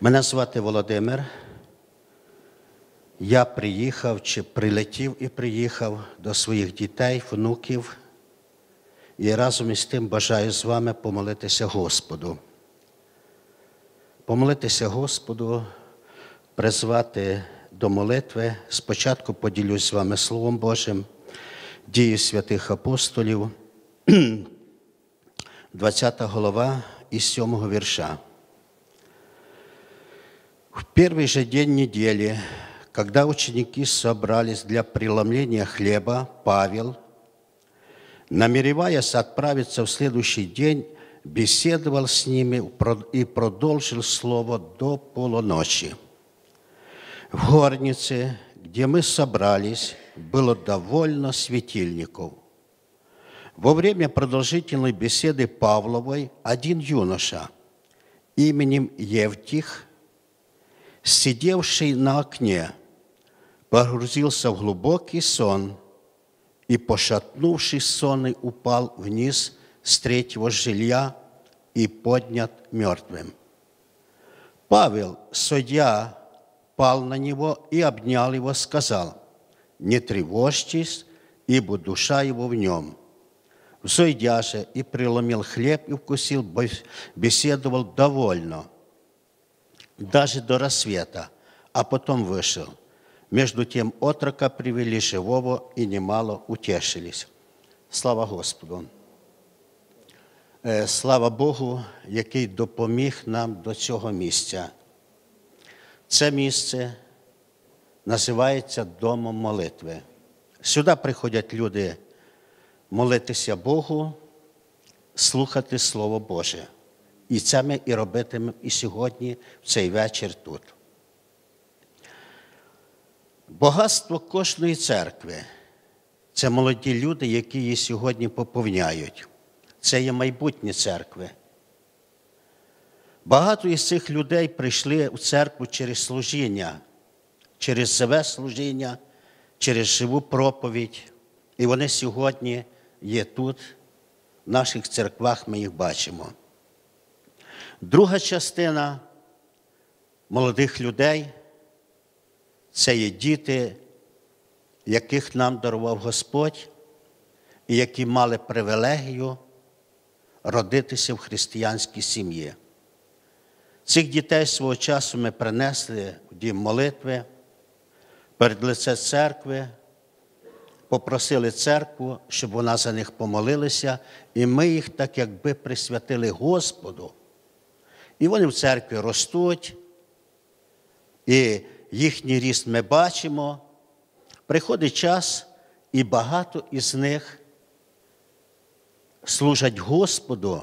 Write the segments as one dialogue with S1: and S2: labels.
S1: Мене звати Володимир. Я приїхав чи прилетів і приїхав до своїх дітей, внуків. І разом із тим бажаю з вами помолитися Господу. Помолитися Господу, призвати до молитви. Спочатку поділюсь з вами Словом Божим, дії святих апостолів, 20 голова із 7 вірша. В первый же день недели, когда ученики собрались для преломления хлеба, Павел, намереваясь отправиться в следующий день, беседовал с ними и продолжил слово до полуночи. В горнице, где мы собрались, было довольно светильников. Во время продолжительной беседы Павловой один юноша именем Евтих – сидевший на окне, погрузился в глубокий сон и, пошатнувшись сонный, упал вниз с третьего жилья и поднят мертвым. Павел, судья, пал на него и обнял его, сказал, «Не тревожьтесь, ибо душа его в нем». Взойдя же и преломил хлеб и вкусил, беседовал довольно – даже до рассвета, а потом вышел. Между тем отрока привели живого и немало утешились. Слава Господу! Е, слава Богу, який допоміг нам до цього місця. Це місце називається Домом молитви. Сюди приходять люди молитися Богу, слухати Слово Боже. І це ми і робитимемо і сьогодні, в цей вечір тут. Багатство кожної церкви це молоді люди, які її сьогодні поповняють. Це є майбутнє церкви. Багато із цих людей прийшли у церкву через служіння, через живе служіння, через живу проповідь. І вони сьогодні є тут, в наших церквах ми їх бачимо. Друга частина молодих людей це є діти, яких нам дарував Господь, і які мали привілегію родитися в християнській сім'ї. Цих дітей свого часу ми принесли в дім молитви перед лице церкви, попросили церкву, щоб вона за них помолилася, і ми їх так якби присвятили Господу. І вони в церкві ростуть, і їхній ріст ми бачимо. Приходить час, і багато із них служать Господу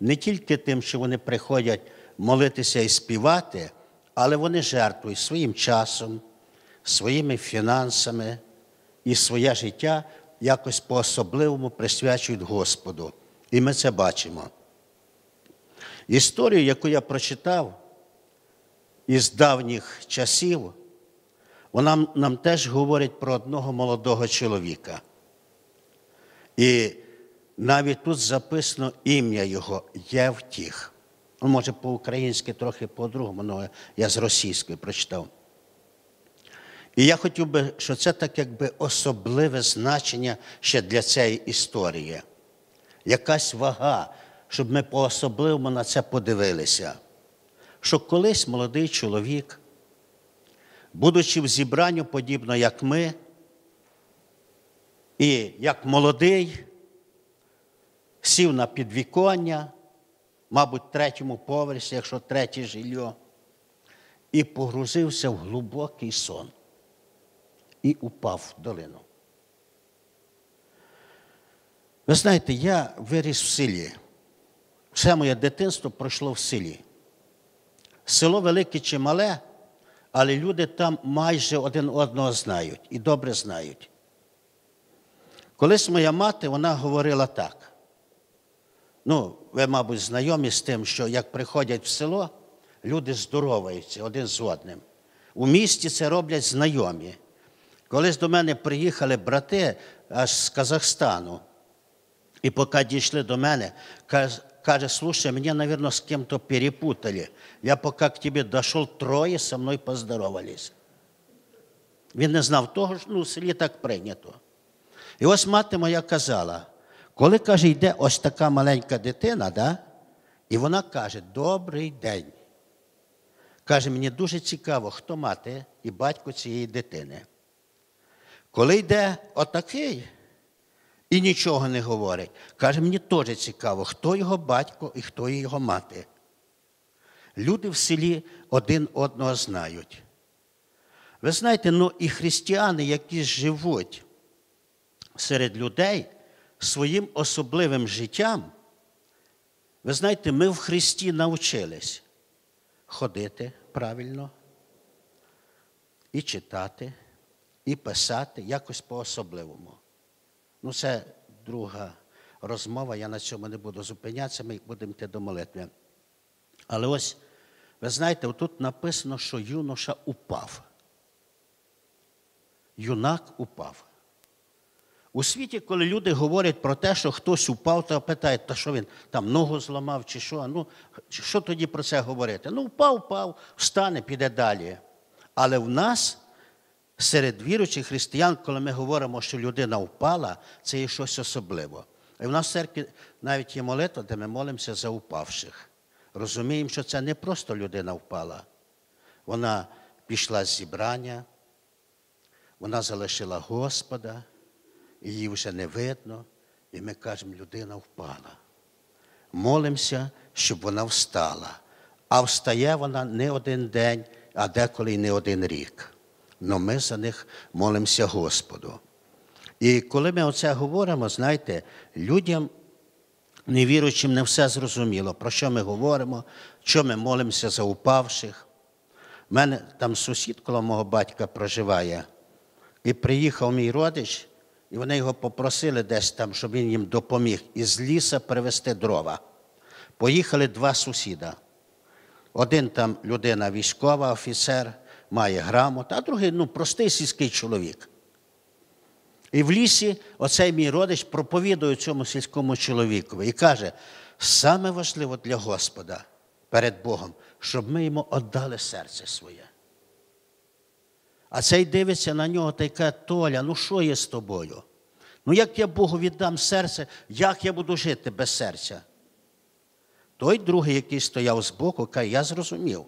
S1: не тільки тим, що вони приходять молитися і співати, але вони жертвують своїм часом, своїми фінансами і своє життя якось по-особливому присвячують Господу. І ми це бачимо. Історію, яку я прочитав із давніх часів, вона нам теж говорить про одного молодого чоловіка. І навіть тут записано ім'я його Євтіх. Ну, може, по-українськи трохи по-другому, але я з російської прочитав. І я хотів би, що це так якби особливе значення ще для цієї історії. Якась вага щоб ми по-особливому на це подивилися, що колись молодий чоловік, будучи в зібранню, подібно як ми, і як молодий, сів на підвіконня, мабуть, третьому поверсі, якщо третє жилье, і погрузився в глибокий сон і упав в долину. Ви знаєте, я виріс в селі. Все моє дитинство пройшло в селі. Село велике чи мале, але люди там майже один одного знають і добре знають. Колись моя мати вона говорила так. Ну, ви, мабуть, знайомі з тим, що як приходять в село, люди здороваються один з одним. У місті це роблять знайомі. Колись до мене приїхали брати аж з Казахстану, і поки дійшли до мене, каже, слушай, меня, наверное, с кем-то перепутали. Я пока к тебе дошел, троє со мною поздоровались. Він не знав того, що ну, в селі так прийнято. І ось мати моя казала, коли каже, йде ось така маленька дитина, да? і вона каже, добрий день. Каже, мені дуже цікаво, хто мати і батько цієї дитини. Коли йде отакий і нічого не говорить, каже, мені теж цікаво, хто його батько і хто його мати. Люди в селі один одного знають. Ви знаєте, ну і християни, які живуть серед людей своїм особливим життям, ви знаєте, ми в Христі навчились ходити правильно, і читати, і писати якось по-особливому. Ну, це друга розмова, я на цьому не буду зупинятися, ми будемо йти до молитви. Але ось, ви знаєте, тут написано, що юноша упав. Юнак упав. У світі, коли люди говорять про те, що хтось упав, то питають, та що він там ногу зламав чи що? Ну, що тоді про це говорити? Ну, впав, впав, встане, піде далі. Але в нас, серед віруючих християн, коли ми говоримо, що людина впала, це є щось особливе. І в нас в церкві навіть є молитва, де ми молимося за упавших. Розуміємо, що це не просто людина впала. Вона пішла з зібрання, вона залишила Господа її вже не видно, і ми кажемо, людина впала. Молимося, щоб вона встала. А встає вона не один день, а деколи й не один рік. Но ми за них молимося Господу. І коли ми оце говоримо, знаєте, людям, невіруючим, не все зрозуміло, про що ми говоримо, що ми молимося за упавших. У мене там сусід коло мого батька проживає, і приїхав мій родич. І вони його попросили десь там, щоб він їм допоміг із ліса привезти дрова. Поїхали два сусіда. Один там людина військова, офіцер, має грамот, а другий ну, простий сільський чоловік. І в лісі оцей мій родич проповідує цьому сільському чоловікові і каже: саме важливо для Господа перед Богом, щоб ми йому віддали серце своє. А цей дивиться на нього та й каже, Толя, ну що є з тобою? Ну як я Богу віддам серце, як я буду жити без серця? Той другий, який стояв збоку, каже, я зрозумів,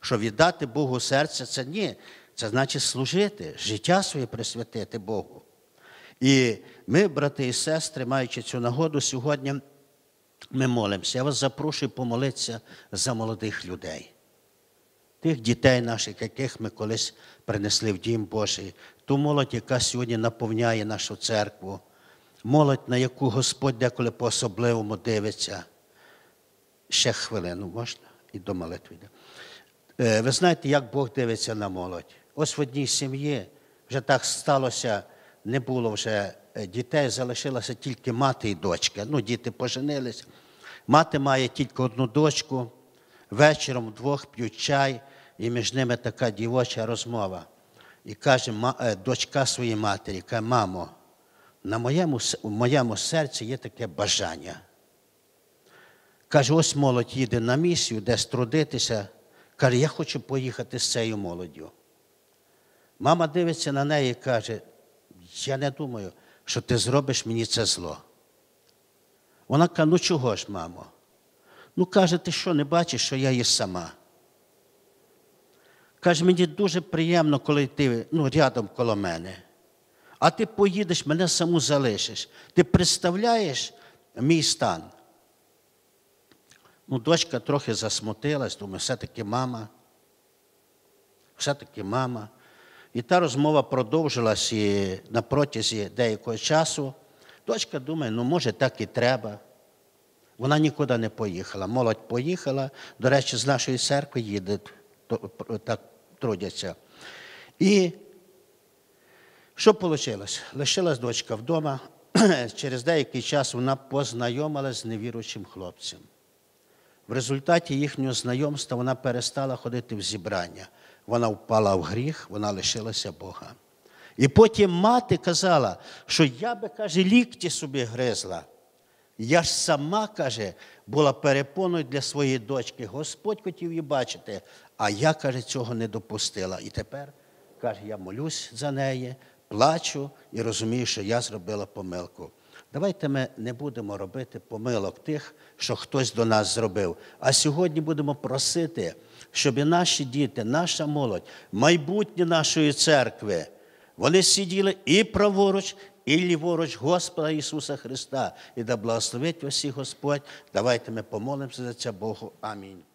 S1: що віддати Богу серце це ні, це значить служити, життя своє присвятити Богу. І ми, брати і сестри, маючи цю нагоду, сьогодні ми молимося. Я вас запрошую помолитися за молодих людей тих дітей наших, яких ми колись принесли в Дім Божий, ту молодь, яка сьогодні наповняє нашу церкву, молодь, на яку Господь деколи по-особливому дивиться. Ще хвилину можна і до молитви. Е, ви знаєте, як Бог дивиться на молодь? Ось в одній сім'ї вже так сталося, не було вже е, дітей, залишилася тільки мати і дочка. Ну, діти поженились. Мати має тільки одну дочку, вечором вдвох п'ють чай, і між ними така дівоча розмова. І каже е, дочка своїй матері, каже, мамо, на моєму, в моєму серці є таке бажання. Каже, ось молодь їде на місію, десь трудитися. Каже, я хочу поїхати з цією молоддю. Мама дивиться на неї і каже, я не думаю, що ти зробиш мені це зло. Вона каже, ну чого ж, мамо? Ну, каже, ти що, не бачиш, що я є сама? Каже, мені дуже приємно, коли ти ну, рядом коло мене. А ти поїдеш, мене саму залишиш. Ти представляєш мій стан? Ну, Дочка трохи засмутилась, думаю, все-таки мама. Все-таки мама. І та розмова продовжилась і на протязі деякого часу. Дочка думає, ну, може, так і треба. Вона нікуди не поїхала. Молодь поїхала, до речі, з нашої церкви їде, так трудяться. І що вийшло? Лишилась дочка вдома. Через деякий час вона познайомилася з невіруючим хлопцем. В результаті їхнього знайомства вона перестала ходити в зібрання. Вона впала в гріх, вона лишилася Бога. І потім мати казала, що я би, каже, лікті собі гризла Я ж сама, каже, була перепоною для своєї дочки. Господь хотів її бачити, а я, каже, цього не допустила. І тепер, каже, я молюсь за неї, плачу і розумію, що я зробила помилку. Давайте ми не будемо робити помилок тих, що хтось до нас зробив. А сьогодні будемо просити, щоб і наші діти, наша молодь, майбутнє нашої церкви, вони сиділи і праворуч, і ліворуч Господа Ісуса Христа. І да благословить усіх Господь. Давайте ми помолимося за це Богу. Амінь.